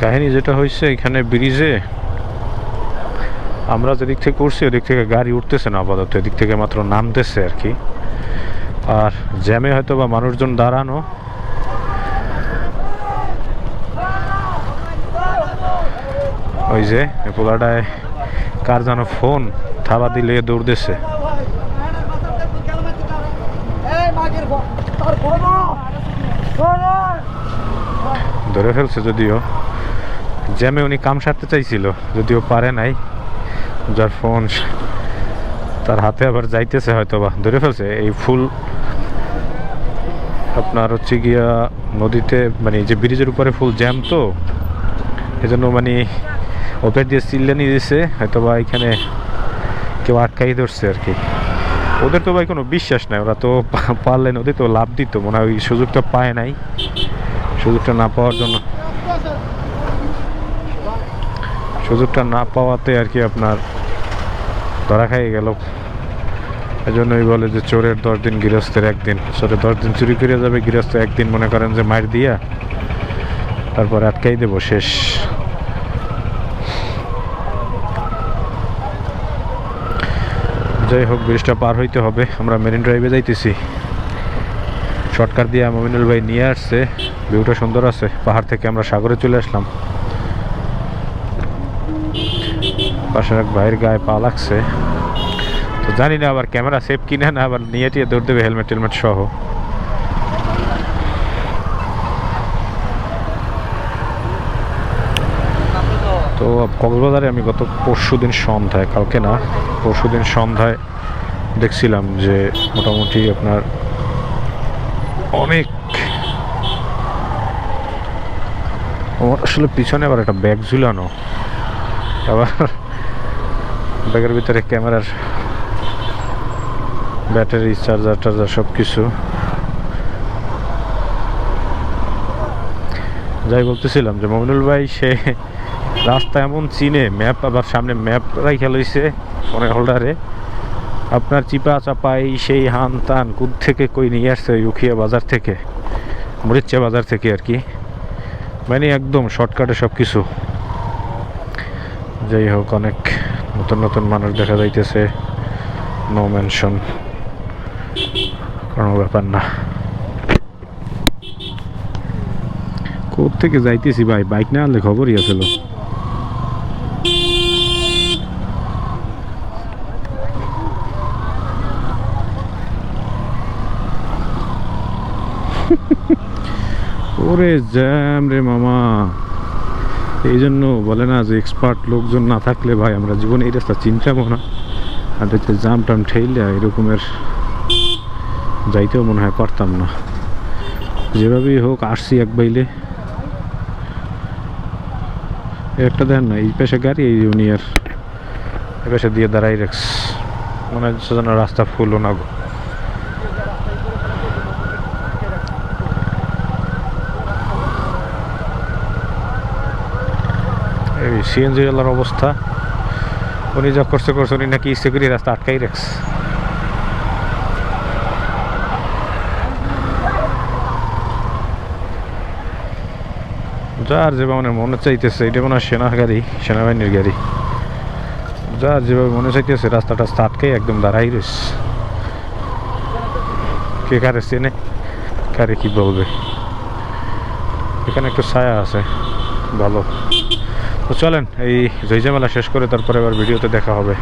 কাহিনী যেটা হয়েছে এখানে ব্রিজে আমরা যেদিক থেকে উঠছি, ওদিক থেকে গাড়ি উঠতেছে না আপাতত, এদিক থেকে মাত্র নামতেছে আর কি। আর জ্যামে হয়তো বা মানুষজন দাঁড়ানো। ওই যে পোলাটায় কার যেন ফোন থাবা দিলে দৌড়তেছে। ধরে ফেলছে যদিও। জ্যামে উনি কাম সারতে চাইছিল, যদিও পারে নাই। যার ফোন তার হাতে আবার যাইতেছে হয়তো বা ধরে ফেলছে, এই ফুল আপনার হচ্ছে গিয়া নদীতে মানে যে ব্রিজের উপরে ফুল জ্যাম তো, এজন্য মানে ওপের দিয়ে চিল্লানি দিয়েছে হয়তো বা এখানে কেউ আটকাই ধরছে আর কি। ওদের তো ভাই কোনো বিশ্বাস নাই, ওরা তো পারলে নদী তো লাভ দিত, মনে হয় ওই সুযোগটা পায় নাই। সুযোগটা না পাওয়ার জন্য সুযোগটা না পাওয়াতে আর কি আপনার ধরা খাই গেল। এজন্যই বলে যে চোরের দশ দিন গৃহস্থের একদিন। চোরের দশ দিন চুরি করে যাবে, গৃহস্থ একদিন মনে করেন যে মার দিয়া, তারপর আটকাই দেবো শেষ। যাই হোক, ব্রিজটা পার হইতে হবে। আমরা মেরিন ড্রাইভে যাইতেছি। শর্টকাট দিয়ে মমিনুল ভাই নিয়ে আসছে। ভিউটা সুন্দর আছে। পাহাড় থেকে আমরা সাগরে চলে আসলাম। পাশের এক ভাইয়ের গায়ে পা লাগছে। তো জানি না আবার ক্যামেরা সেফ কিনে না, আবার নিয়ে টিয়ে দৌড় দেবে হেলমেট টেলমেট সহ। তো কক্সবাজারে আমি গত পরশু দিন সন্ধ্যায়, কালকে না, পরশু দিন সন্ধ্যায় দেখছিলাম যে মোটামুটি আপনার অনেক আমার আসলে পিছনে আবার একটা ব্যাগ ঝুলানো। আবার ব্যাগের ভিতরে ক্যামেরার ব্যাটারি, চার্জার টার্জার সব কিছু যাই বলতেছিলাম যে মমিনুল ভাই, সে রাস্তা এমন চিনে, ম্যাপ আবার সামনে ম্যাপ রাইখা লইছে ফোনের হোল্ডারে। আপনার চিপা চাপাই সেই হান তান কুদ থেকে কই নিয়ে আসছে? উখিয়া বাজার থেকে মরিচা বাজার থেকে আর কি। মানে একদম শর্টকাটে সব কিছু যাই হোক, অনেক নতুন নতুন মানুষ দেখা যাইতেছে। নো মেনশন কোনো ব্যাপার না। থেকে যাইতেছি ভাই? বাইক না আনলে খবরই আছিল ওরে জ্যাম রে মামা। এই জন্য বলে না যে এক্সপার্ট লোকজন না থাকলে ভাই আমরা জীবনে এই রাস্তা চিনতামও না। আর হচ্ছে জাম টাম ঠেইলে এরকমের যাইতেও মনে হয় পারতাম না। যেভাবেই হোক আসছি এক বাইলে। একটা দেন না, এই পেশে গাড়ি, এই উনি আর এই পেশে দিয়ে দাঁড়াই রাখস মনে হচ্ছে যেন রাস্তা ফুলও না এই সিএনজি ওয়ালার অবস্থা। উনি যা করছে করছে, উনি নাকি ইচ্ছে করে রাস্তা আটকাই রাখছে। যার যেভাবে মানে চাইতেছে, এটা মনে হয় সেনা গাড়ি, সেনাবাহিনীর গাড়ি। যার যেভাবে মনে চাইতেছে রাস্তা টাস্তা আটকাই একদম দাঁড়াই রয়েছে। কে কারে চেনে, কারে কি বলবে? এখানে একটু ছায়া আছে, ভালো। তো চলেন এই জয়জামেলা শেষ করে তারপরে এবার ভিডিওতে দেখা হবে।